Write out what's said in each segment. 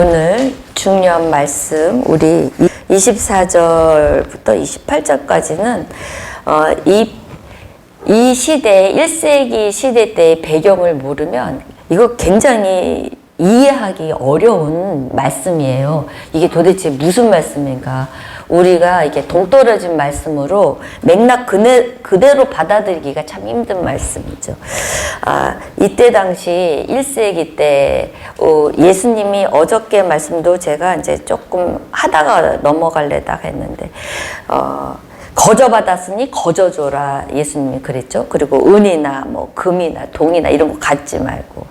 오늘 중요한 말씀 우리 24절부터 28절까지는 어, 이, 이 시대 1세기 시대 때의 배경을 모르면 이거 굉장히 이해하기 어려운 말씀이에요. 이게 도대체 무슨 말씀인가? 우리가 이게 동떨어진 말씀으로 맥락 그대, 그대로 받아들이기가 참 힘든 말씀이죠. 아, 이때 당시 1세기 때 어, 예수님이 어저께 말씀도 제가 이제 조금 하다가 넘어갈래다가 했는데 어, 거저 받았으니 거저 줘라 예수님이 그랬죠. 그리고 은이나 뭐 금이나 동이나 이런 거 갖지 말고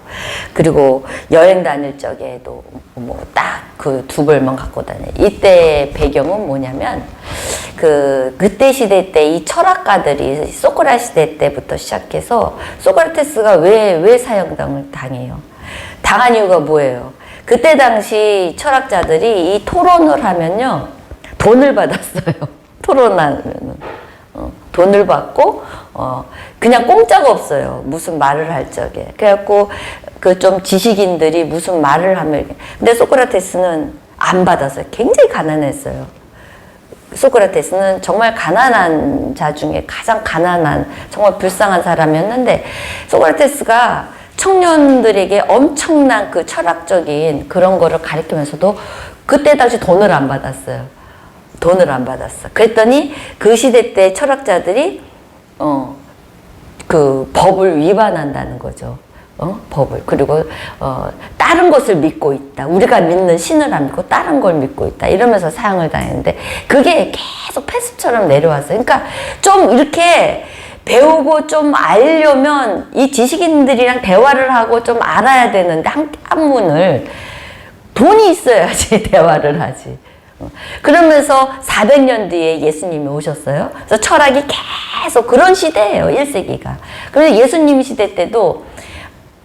그리고 여행 다닐 적에도 뭐 딱 그 두 벌만 갖고 다녀. 이때 배경은 뭐냐면 그 그때 시대 때 이 철학가들이 소크라 시대 때부터 시작해서 소크라테스가 왜 왜 사형당을 당해요? 당한 이유가 뭐예요? 그때 당시 철학자들이 이 토론을 하면요 돈을 받았어요. 토론하면 어, 돈을 받고 어, 그냥 공짜가 없어요. 무슨 말을 할 적에. 그래갖고 그 좀 지식인들이 무슨 말을 하면 근데 소크라테스는 안 받았어요. 굉장히 가난했어요. 소크라테스는 정말 가난한 자 중에 가장 가난한 정말 불쌍한 사람이었는데 소크라테스가 청년들에게 엄청난 그 철학적인 그런 거를 가르치면서도 그때 당시 돈을 안 받았어요. 돈을 안 받았어. 그랬더니 그 시대 때 철학자들이 어, 그 법을 위반한다는 거죠. 어? 법을. 그리고, 어, 다른 것을 믿고 있다. 우리가 믿는 신을 안 믿고 다른 걸 믿고 있다. 이러면서 사형을 당했는데, 그게 계속 패스처럼 내려왔어요. 그러니까 좀 이렇게 배우고 좀 알려면 이 지식인들이랑 대화를 하고 좀 알아야 되는데, 한, 한 문을 돈이 있어야지 대화를 하지. 어. 그러면서 400년 뒤에 예수님이 오셨어요. 그래서 철학이 계속 그런 시대예요, 1세기가. 그래서 예수님 시대 때도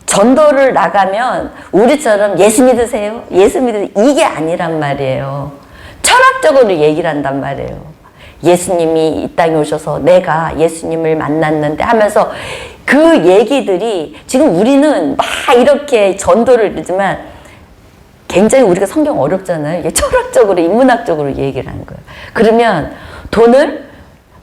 전도를 나가면 우리처럼 예수 믿으세요? 예수 믿으세요? 이게 아니란 말이에요. 철학적으로 얘기를 한단 말이에요. 예수님이 이 땅에 오셔서 내가 예수님을 만났는데 하면서 그 얘기들이 지금 우리는 막 이렇게 전도를 하지만 굉장히 우리가 성경 어렵잖아요. 이게 철학적으로, 인문학적으로 얘기를 하는 거예요. 그러면 돈을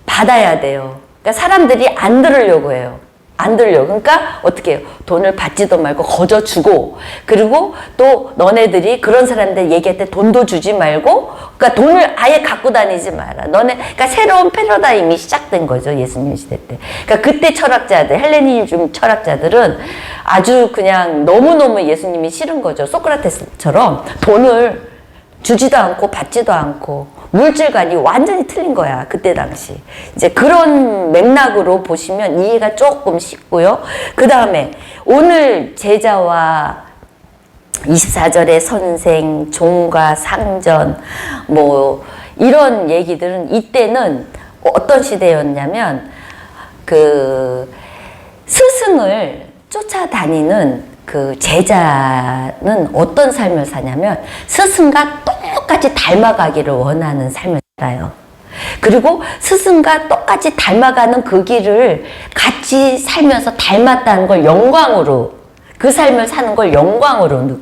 받아야 돼요. 그러니까 사람들이 안 들으려고 해요. 안 들려. 그러니까 어떻게 해요? 돈을 받지도 말고 거저 주고 그리고 또 너네들이 그런 사람들 얘기할 때 돈도 주지 말고 그러니까 돈을 아예 갖고 다니지 마라. 너네 그러니까 새로운 패러다임이 시작된 거죠 예수님 시대 때. 그러니까 그때 철학자들 헬레니즘 철학자들은 아주 그냥 너무 너무 예수님이 싫은 거죠. 소크라테스처럼 돈을 주지도 않고 받지도 않고 물질관이 완전히 틀린 거야 그때 당시 이제 그런 맥락으로 보시면 이해가 조금 쉽고요 그 다음에 오늘 제자와 24절의 선생 종과 상전 뭐 이런 얘기들은 이때는 어떤 시대였냐면 그 스승을 쫓아다니는 그 제자는 어떤 삶을 사냐면 스승과 똑같이 닮아가기를 원하는 삶을 살아요. 그리고 스승과 똑같이 닮아가는 그 길을 같이 살면서 닮았다는 걸 영광으로 그 삶을 사는 걸 영광으로 느-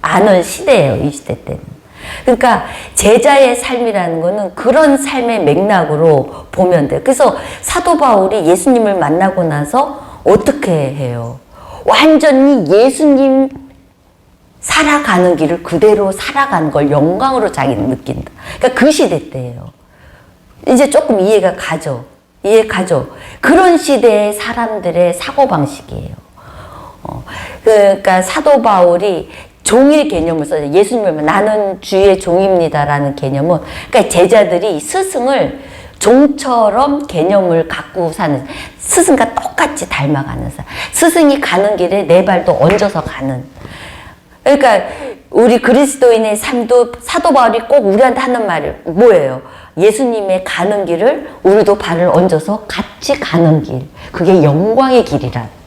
아는 시대예요. 이 시대 때는. 그러니까 제자의 삶이라는 거는 그런 삶의 맥락으로 보면 돼요. 그래서 사도 바울이 예수님을 만나고 나서 어떻게 해요? 완전히 예수님 살아가는 길을 그대로 살아가는 걸 영광으로 자기는 느낀다. 그러니까 그 시대 때예요. 이제 조금 이해가 가죠. 이해 가죠. 그런 시대의 사람들의 사고 방식이에요. 어, 그러니까 사도 바울이 종의 개념을 써요. 예수님을 나는 주의 종입니다라는 개념은 그러니까 제자들이 스승을 종처럼 개념을 갖고 사는 스승과 똑같이 닮아가는 사람. 스승이 가는 길에 내 발도 얹어서 가는. 그러니까 우리 그리스도인의 삶도 사도 바울이 꼭 우리한테 하는 말이 뭐예요? 예수님의 가는 길을 우리도 발을 얹어서 같이 가는 길. 그게 영광의. 예,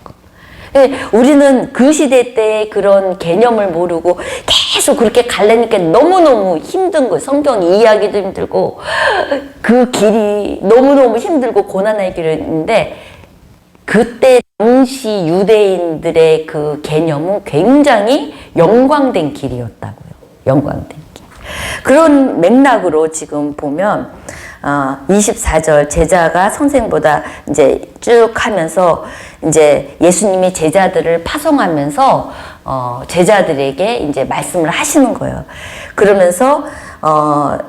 우리는 그 시대 때의 그런 개념을 모르고 계속 그렇게 갈래니까 너무너무 힘든 거예요. 성경 이해하기도 힘들고 그 길이 너무너무 힘들고 고난의 길인데 그때 당시 유대인들의 그 개념은 굉장히 영광된 길이었다고요. 영광되게. 그런 맥락으로 지금 보면 어, 24절 제자가 선생보다 이제 쭉 하면서 이제 예수님이 제자들을 파송하면서 어, 제자들에게 이제 말씀을 하시는 거예요. 그러면서 어,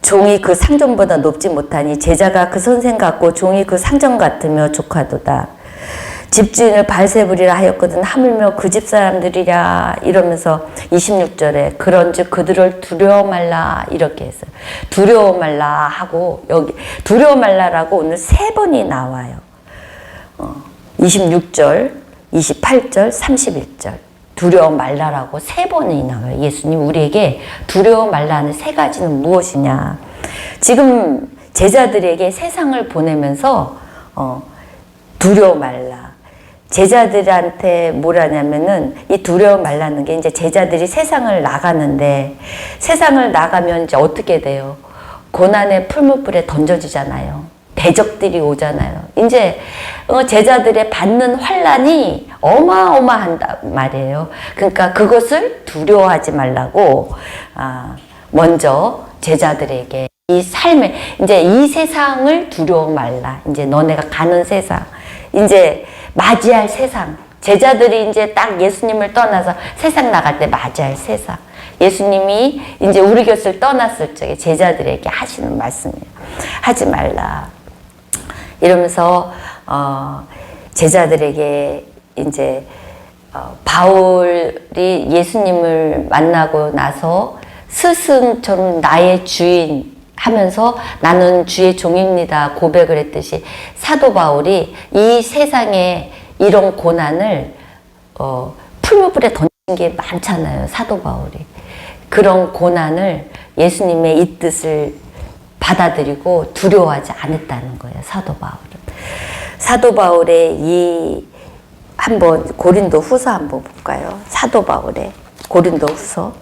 종이 그 상전보다 높지 못하니 제자가 그 선생 같고 종이 그 상전 같으며 족하도다. 집주인을 발세부리라 하였거든 하물며 그 집 사람들이랴 이러면서 26절에 그런즉 그들을 두려워 말라 이렇게 했어요. 두려워 말라 하고 여기 두려워 말라라고 오늘 세 번이 나와요. 어, 26절, 28절, 31절. 두려워 말라라고 세 번이 나와요. 예수님 우리에게 두려워 말라는 세 가지는 무엇이냐. 지금 제자들에게 세상을 보내면서 어, 두려워 말라. 제자들한테 뭐라냐면은 이 두려워 말라는 게 이제 제자들이 세상을 나가는데 세상을 나가면 이제 어떻게 돼요? 고난의 풀무불에 던져지잖아요. 대적들이 오잖아요. 이제 어, 제자들의 받는 환란이 어마어마한다 말이에요. 그러니까 그것을 두려워하지 말라고 아, 먼저 제자들에게 이 삶에 이제 이 세상을 두려워 말라. 이제 너네가 가는 세상. 이제 맞이할 세상. 제자들이 이제 딱 예수님을 떠나서 세상 나갈 때 맞이할 세상. 예수님이 이제 우리 곁을 떠났을 적에 제자들에게 하시는 말씀이에요. 하지 말라. 이러면서 어, 제자들에게 이제 어, 바울이 예수님을 만나고 나서 스승처럼 나의 주인 하면서 나는 주의 종입니다 고백을 했듯이 사도 바울이 이 세상에 이런 고난을 어, 풀무불에 던진 게 많잖아요 사도 바울이. 그런 고난을 예수님의 이 뜻을 받아들이고 두려워하지 않았다는 거예요 사도 바울은. 사도 바울의 이 한번 고린도 후서 한번 볼까요? 사도 바울의 고린도 후서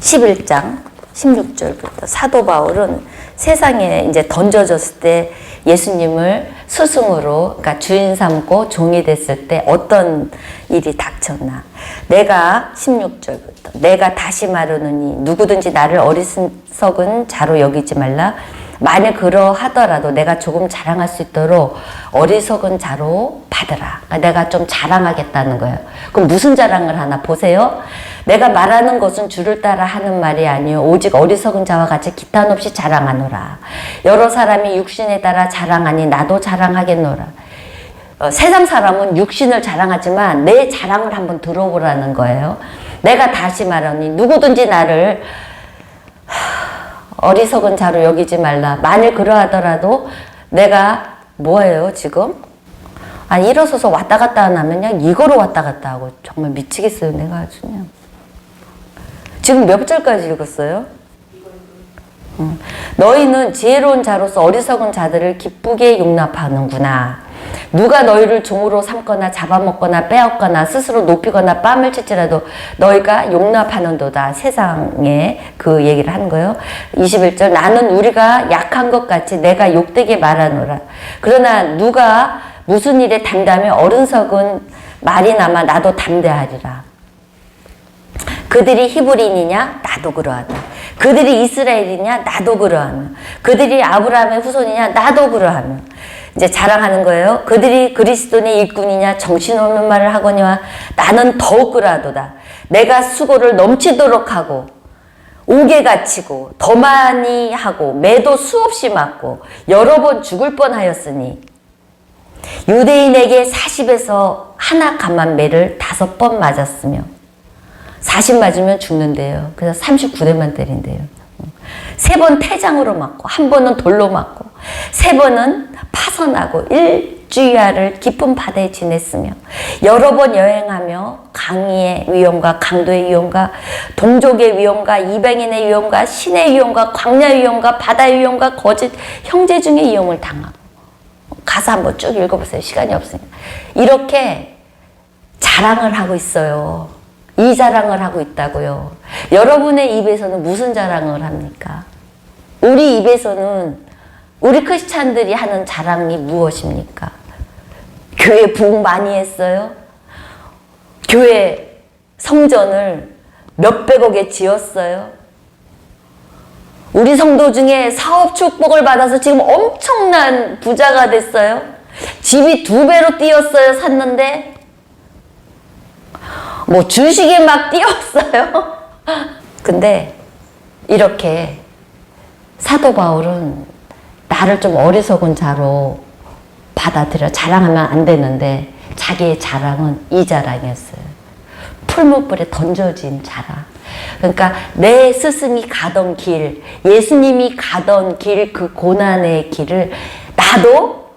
11장 16절부터 사도 바울은 세상에 이제 던져졌을 때 예수님을 스승으로 그러니까 주인 삼고 종이 됐을 때 어떤 일이 닥쳤나? 내가 16절부터 내가 다시 말하노니 누구든지 나를 어리석은 자로 여기지 말라 만약 그러하더라도 내가 조금 자랑할 수 있도록 어리석은 자로 받으라. 그러니까 내가 좀 자랑하겠다는 거예요. 그럼 무슨 자랑을 하나 보세요. 내가 말하는 것은 주를 따라 하는 말이 아니요 오직 어리석은 자와 같이 기탄 없이 자랑하노라. 여러 사람이 육신에 따라 자랑하니 나도 자랑하겠노라. 어, 세상 사람은 육신을 자랑하지만 내 자랑을 한번 들어보라는 거예요. 내가 다시 말하니 누구든지 나를 어리석은 자로 여기지 말라. 만일 그러하더라도 내가 뭐예요, 지금? 아, 일어서서 왔다 갔다 안 하면 그냥 이거로 왔다 갔다 하고 정말 미치겠어요, 내가 아주 그냥. 지금 몇 절까지 읽었어요? 음. 너희는 지혜로운 자로서 어리석은 자들을 기쁘게 용납하는구나. 누가 너희를 종으로 삼거나 잡아먹거나 빼앗거나 스스로 높이거나 뺨을 칠지라도 너희가 용납하는도다. 세상에 그 얘기를 하는 거예요. 21절 나는 우리가 약한 것 같이 내가 욕되게 말하노라. 그러나 누가 무슨 일에 담담해 어른석은 말이나마 나도 담대하리라. 그들이 히브리인이냐? 나도 그러하다. 그들이 이스라엘이냐? 나도 그러하며. 그들이 아브라함의 후손이냐? 나도 그러하며. 이제 자랑하는 거예요. 그들이 그리스도의 일꾼이냐? 정신없는 말을 하거니와 나는 더욱 그러하도다. 내가 수고를 넘치도록 하고 옥에 갇히고 더 많이 하고 매도 수없이 맞고 여러 번 죽을 뻔하였으니 유대인에게 40에서 하나 감한 매를 다섯 번 맞았으며 40 맞으면 죽는데요. 그래서 39대만 때린대요. 세 번 태장으로 맞고 한 번은 돌로 맞고 세 번은 파선하고 일주야를 깊은 바다에 지냈으며 여러 번 여행하며 강의 위험과 강도의 위험과 동족의 위험과 이방인의 위험과 신의 위험과 광야의 위험과 바다의 위험과 거짓 형제 중의 위험을 당하고 가서 한번 쭉 읽어보세요. 시간이 없으니까 이렇게 자랑을 하고 있어요. 이 자랑을 하고 있다고요. 여러분의 입에서는 무슨 자랑을 합니까? 우리 입에서는 우리 크리스찬들이 하는 자랑이 무엇입니까? 교회 부흥 많이 했어요. 교회 성전을 몇백억에 지었어요. 우리 성도 중에 사업 축복을 받아서 지금 엄청난 부자가 됐어요. 집이 두 배로 뛰었어요, 샀는데. 뭐 주식에 막 뛰었어요. 근데 이렇게 사도 바울은 나를 좀 어리석은 자로 받아들여 자랑하면 안 되는데 자기의 자랑은 이 자랑이었어요. 풀무불에 던져진 자랑. 그러니까 내 스승이 가던 길, 예수님이 가던 길, 그 고난의 길을 나도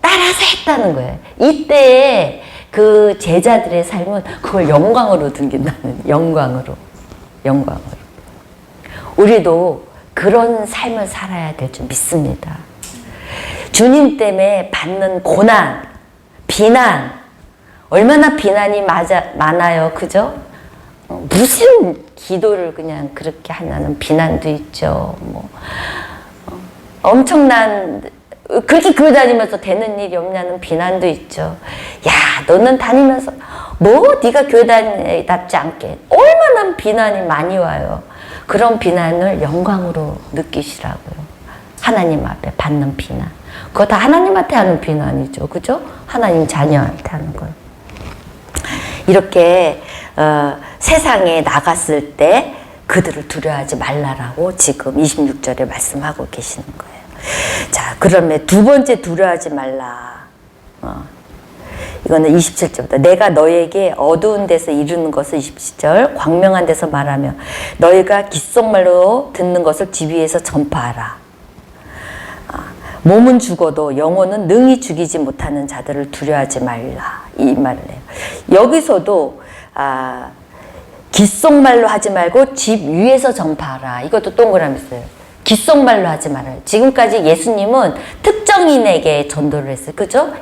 따라서 했다는 거예요. 이때에 그 제자들의 삶은 그걸 영광으로 등긴다는 영광으로 영광으로 우리도 그런 삶을 살아야 될 줄 믿습니다. 주님 때문에 받는 고난, 비난 얼마나 비난이 맞아, 많아요, 그죠? 어, 무슨 기도를 그냥 그렇게 하냐는 비난도 있죠. 뭐 어, 엄청난 그렇게 교회 다니면서 되는 일이 없냐는 비난도 있죠. 야, 너는 다니면서 뭐 네가 교회 다니답지 않게 얼마나 비난이 많이 와요. 그런 비난을 영광으로 느끼시라고요. 하나님 앞에 받는 비난. 그거 다 하나님한테 하는 비난이죠. 그죠? 하나님 자녀한테 하는 거예요. 이렇게 어, 세상에 나갔을 때 그들을 두려워하지 말라라고 지금 26절에 말씀하고 계시는 거예요. 자, 그러면 두 번째 두려워하지 말라. 어. 이거는 27절부터 내가 너에게 어두운 데서 이루는 것을 27절 광명한 데서 말하며 너희가 귓속말로 듣는 것을 집 위에서 전파하라. 아, 몸은 죽어도 영혼은 능히 죽이지 못하는 자들을 두려워하지 말라. 이 말을 해요. 여기서도 아, 귓속말로 하지 말고 집 위에서 전파하라. 이것도 동그라미 써요. 귓속말로 하지 말아요. 지금까지 예수님은 특정인에게 전도를 했어요. 그죠?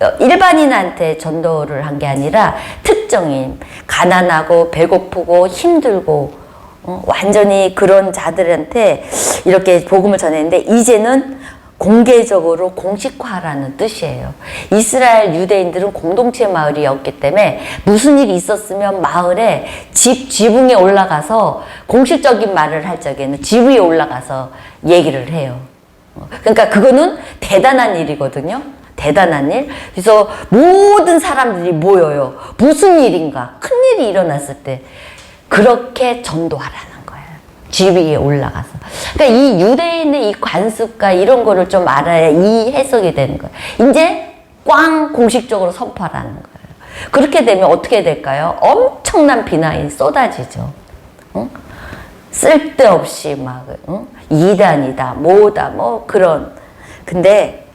어, 일반인한테 전도를 한 게 아니라 특정인, 가난하고 배고프고 힘들고 어, 완전히 그런 자들한테 이렇게 복음을 전했는데 이제는 공개적으로 공식화라는 뜻이에요. 이스라엘 유대인들은 공동체 마을이었기 때문에 무슨 일이 있었으면 마을에 집 지붕에 올라가서 공식적인 말을 할 적에는 집 위에 올라가서 얘기를 해요. 그러니까 그거는 대단한 일이거든요. 대단한 일. 그래서 모든 사람들이 모여요. 무슨 일인가? 큰 일이 일어났을 때 그렇게 전도하라 는 거예요. 집 위에 올라가서. 그러니까 이 유대인의 이 관습과 이런 거를 좀 알아야 이 해석이 되는 거예요. 이제 꽝 공식적으로 선포하라는 거예요. 그렇게 되면 어떻게 될까요? 엄청난 비난이 쏟아지죠. 응? 쓸데없이 막 응? 이단이다, 뭐다, 뭐 그런. 근데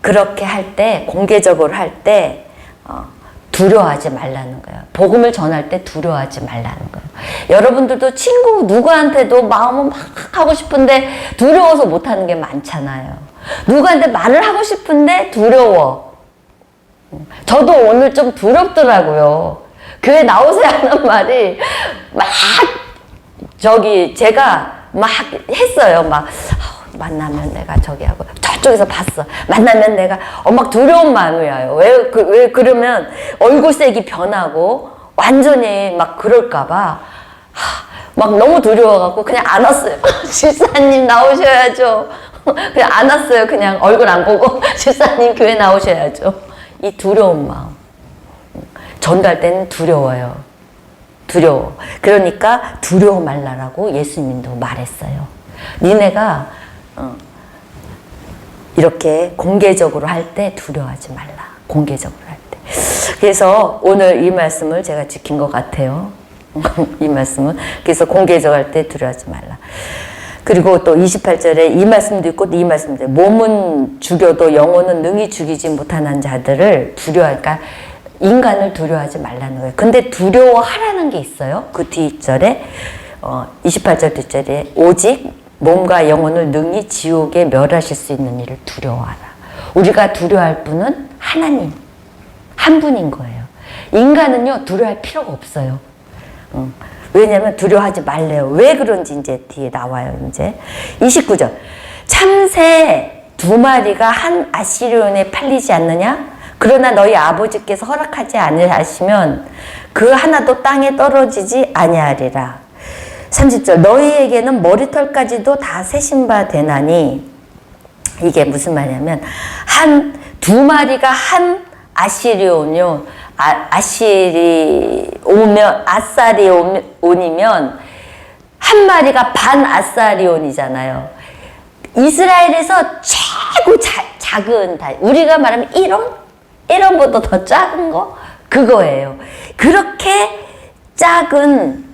그렇게 할 때 공개적으로 할 때 어, 두려워하지 말라는 거예요. 복음을 전할 때 두려워하지 말라는 거예요. 여러분들도 친구 누구한테도 마음은 막 하고 싶은데 두려워서 못하는 게 많잖아요. 누구한테 말을 하고 싶은데 두려워. 저도 오늘 좀 두렵더라고요. 교회 나오세요 하는 말이 막 저기 제가 막 했어요. 막 아, 만나면 내가 저기 하고 저쪽에서 봤어. 만나면 내가 어, 막 두려운 마음이 와요. 왜, 그, 왜 그러면 얼굴색이 변하고 완전히 막 그럴까봐 막 너무 두려워갖고 그냥 안 왔어요. 집사님 나오셔야죠. 그냥 안 왔어요. 그냥 얼굴 안 보고 집사님 교회 나오셔야죠. 이 두려운 마음. 전도할 때는 두려워요. 두려워. 그러니까 두려워 말라라고 예수님도 말했어요. 니네가 어, 이렇게 공개적으로 할 때 두려워하지 말라. 공개적으로 할 때. 그래서 오늘 이 말씀을 제가 지킨 것 같아요. 이 말씀은. 그래서 공개적으로 할 때 두려워하지 말라. 그리고 또 28절에 이 말씀도 있고 이 말씀도 있고 몸은 죽여도 영혼은 능히 죽이지 못하는 자들을 두려워하니까 인간을 두려워하지 말라는 거예요. 근데 두려워하라는 게 있어요. 그 뒷절에 어, 28절 뒷절에 오직 몸과 영혼을 능히 지옥에 멸하실 수 있는 일을 두려워하라. 우리가 두려워할 분은 하나님 한 분인 거예요. 인간은요 두려워할 필요가 없어요. 음, 왜냐면 두려워하지 말래요. 왜 그런지 이제 뒤에 나와요. 이제 29절 참새 두 마리가 한 아시리온에 팔리지 않느냐? 그러나 너희 아버지께서 허락하지 않으시면 그 하나도 땅에 떨어지지 아니하리라. 30절 너희에게는 머리털까지도 다 세신 바 되나니 이게 무슨 말이냐면 한 두 마리가 한 아시리온요 아, 아시리 오면 오면- 온이면 한 마리가 반 아사리온이잖아요. 이스라엘에서 최고 자- 작은 다 우리가 말하면 1원? 1원보다 더 작은 거 그거예요. 그렇게 작은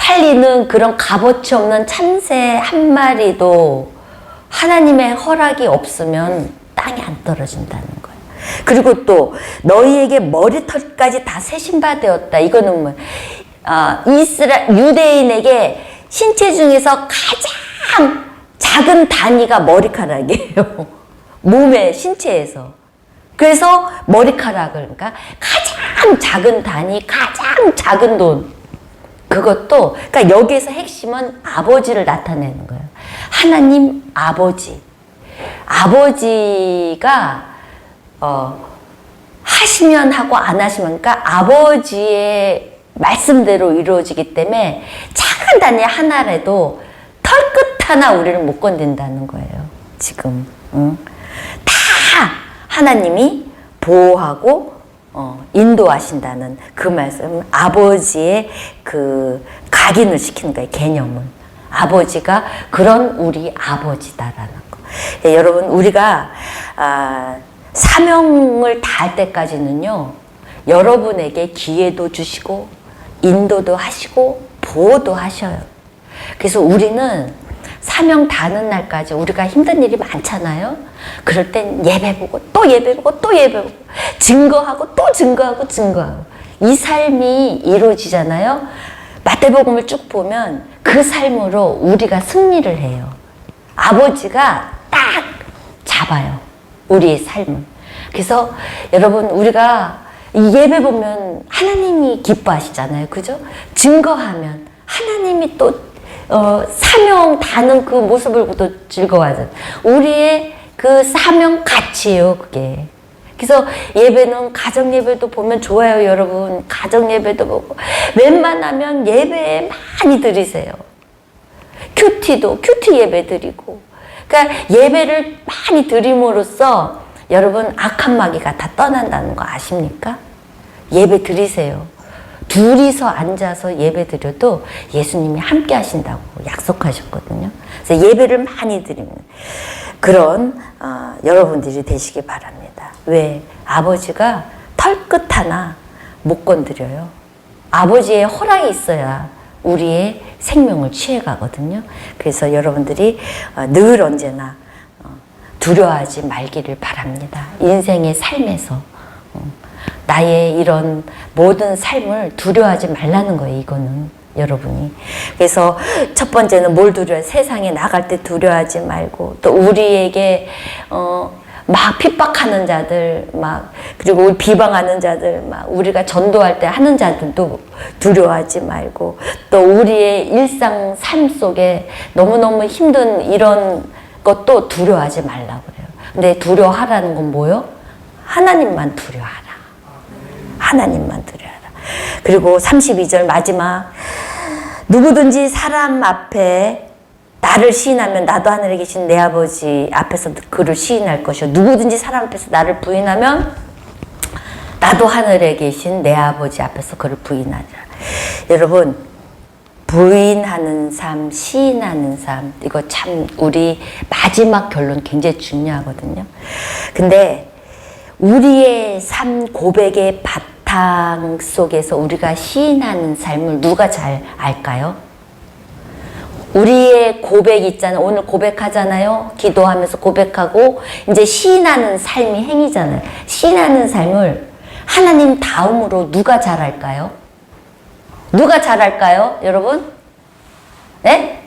팔리는 그런 값어치 없는 참새 한 마리도 하나님의 허락이 없으면 땅에 안 떨어진다는 거예요. 그리고 또 너희에게 머리털까지 다 세신바 되었다. 이거는 뭐 아, 이스라 유대인에게 신체 중에서 가장 작은 단위가 머리카락이에요. 몸의 신체에서. 그래서 머리카락을 그러니까 가장 작은 단위, 가장 작은 돈. 그것도 그러니까 여기에서 핵심은 아버지를 나타내는 거예요. 하나님 아버지. 아버지가 어 하시면 하고 안 하시면 그러니까 아버지의 말씀대로 이루어지기 때문에 작은 단위 하나라도 털끝 하나 우리를 못 건든다는 거예요. 지금 응? 다 하나님이 보호하고 어, 인도하신다는 그 말씀, 아버지의 그 각인을 시키는 거예요, 개념은. 아버지가 그런 우리 아버지다라는 거. 예, 여러분, 우리가, 아, 사명을 다할 때까지는요, 여러분에게 기회도 주시고, 인도도 하시고, 보호도 하셔요. 그래서 우리는 사명 다는 날까지 우리가 힘든 일이 많잖아요. 그럴 땐 예배 보고 또 예배 보고 또 예배 보고 증거하고 또 증거하고 증거하고 이 삶이 이루어지잖아요. 마태복음을 쭉 보면 그 삶으로 우리가 승리를 해요. 아버지가 딱 잡아요. 우리의 삶을. 그래서 여러분 우리가 이 예배 보면 하나님이 기뻐하시잖아요. 그죠? 증거하면 하나님이 또 어, 사명 다는 그 모습을 또 즐거워하잖아요. 우리의 그 사명 가치예요, 그게. 그래서 예배는 가정 예배도 보면 좋아요, 여러분. 가정 예배도 보고 웬만하면 예배에 많이 드리세요. 큐티도 큐티 예배 드리고. 그러니까 예배를 많이 드림으로써 여러분 악한 마귀가 다 떠난다는 거 아십니까? 예배 드리세요. 둘이서 앉아서 예배 드려도 예수님이 함께 하신다고 약속하셨거든요. 그래서 예배를 많이 드리는 그런 어, 여러분들이 되시기 바랍니다. 왜? 아버지가 털끝 하나 못 건드려요. 아버지의 허락이 있어야 우리의 생명을 취해 가거든요. 그래서 여러분들이 어, 늘 언제나 어, 두려워하지 말기를 바랍니다. 인생의 삶에서. 어, 나의 이런 모든 삶을 두려워하지 말라는 거예요, 이거는. 여러분이. 그래서 첫 번째는 뭘 두려워? 세상에 나갈 때 두려워하지 말고, 또 우리에게, 어, 막 핍박하는 자들, 막, 그리고 비방하는 자들, 막, 우리가 전도할 때 하는 자들도 두려워하지 말고, 또 우리의 일상 삶 속에 너무너무 힘든 이런 것도 두려워하지 말라고 그래요. 근데 두려워하라는 건 뭐요? 하나님만 두려워하라. 하나님만 두려워하라. 그리고 32절 마지막 누구든지 사람 앞에 나를 시인하면 나도 하늘에 계신 내 아버지 앞에서 그를 시인할 것이요 누구든지 사람 앞에서 나를 부인하면 나도 하늘에 계신 내 아버지 앞에서 그를 부인하리라. 여러분 부인하는 삶, 시인하는 삶 이거 참 우리 마지막 결론 굉장히 중요하거든요. 근데 우리의 삶 고백의 바탕 속에서 우리가 시인하는 삶을 누가 잘 알까요? 우리의 고백 있잖아요. 오늘 고백하잖아요. 기도하면서 고백하고 이제 시인하는 삶이 행위잖아요. 시인하는 삶을 하나님 다음으로 누가 잘 알까요? 누가 잘 알까요, 여러분? 네?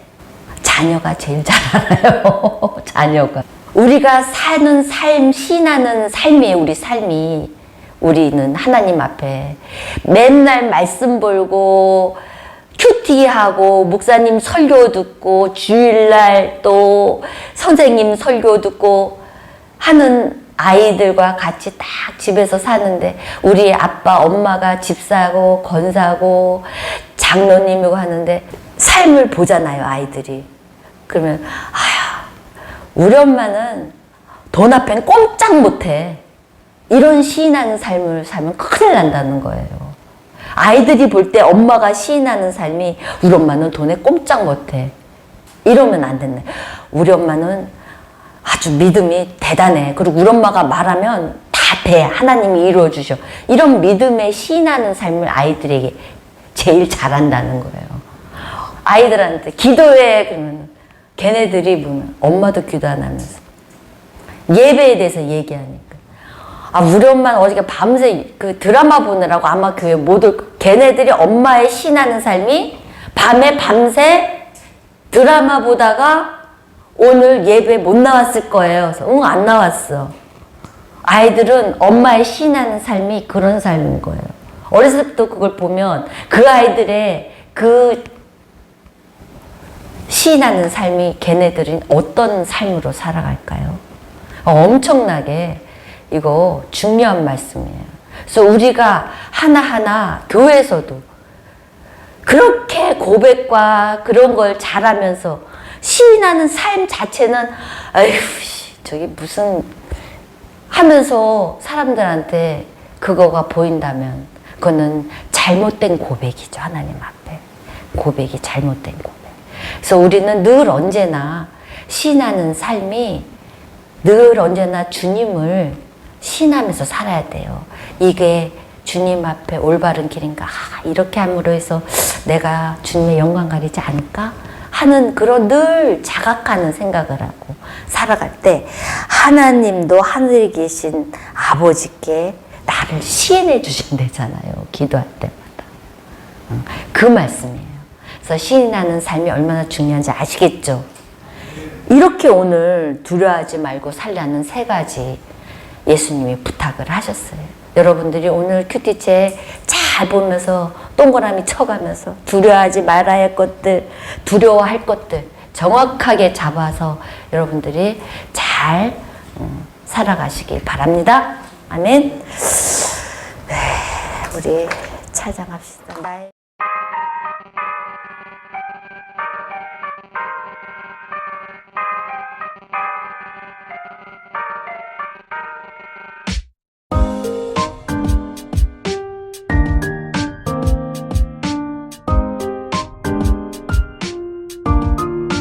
자녀가 제일 잘 알아요. 자녀가. 우리가 사는 삶, 신하는 삶이에요, 우리 삶이. 우리는 하나님 앞에 맨날 말씀 볼고, 큐티하고, 목사님 설교 듣고, 주일날 또 선생님 설교 듣고 하는 아이들과 같이 딱 집에서 사는데 우리 아빠 엄마가 집사고 건사고 장로님이고 하는데 삶을 보잖아요 아이들이. 그러면 아휴 우리 엄마는 돈 앞엔 꼼짝 못해 이런 시인하는 삶을 살면 큰일 난다는 거예요 아이들이 볼 때 엄마가 시인하는 삶이 우리 엄마는 돈에 꼼짝 못해 이러면 안 된다 우리 엄마는 아주 믿음이 대단해. 그리고 우리 엄마가 말하면 다 돼. 하나님이 이루어 주셔. 이런 믿음에 신하는 삶을 아이들에게 제일 잘한다는 거예요. 아이들한테 기도해 그러면 걔네들이 보면 엄마도 기도 안 하면서 예배에 대해서 얘기하니까 아 우리 엄마는 어저께 밤새 그 드라마 보느라고 아마 교회 못올 걔네들이 엄마의 신하는 삶이 밤에 밤새 드라마 보다가 오늘 예배 못 나왔을 거예요. 그래서 응, 안 나왔어. 아이들은 엄마의 신하는 삶이 그런 삶인 거예요. 어렸을 때부터 그걸 보면 그 아이들의 그 시인하는 삶이 걔네들은 어떤 삶으로 살아갈까요? 어, 엄청나게 이거 중요한 말씀이에요. 그래서 우리가 하나하나 교회에서도 그렇게 고백과 그런 걸 잘하면서 시인하는 삶 자체는 씨, 저기 무슨 하면서 사람들한테 그거가 보인다면 그거는 잘못된 고백이죠 하나님 앞에 고백이 잘못된 고백. 그래서 우리는 늘 언제나 신하는 삶이 늘 언제나 주님을 신하면서 살아야 돼요. 이게 주님 앞에 올바른 길인가? 아, 이렇게 함으로 해서 내가 주님의 영광 가리지 않을까? 하는 그런 늘 자각하는 생각을 하고 살아갈 때 하나님도 하늘에 계신 아버지께 나를 시인해 주신대잖아요. 기도할 때마다. 응, 그 말씀이에요. 그래서 시인하는 삶이 얼마나 중요한지 아시겠죠? 이렇게 오늘 두려워하지 말고 살라는 세 가지 예수님이 부탁을 하셨어요. 여러분들이 오늘 큐티체 잘 보면서 동그라미 쳐가면서 두려워하지 말아야 할 것들, 두려워할 것들 정확하게 잡아서 여러분들이 잘 음, 살아가시길 바랍니다. 아멘. 네, 우리. 나의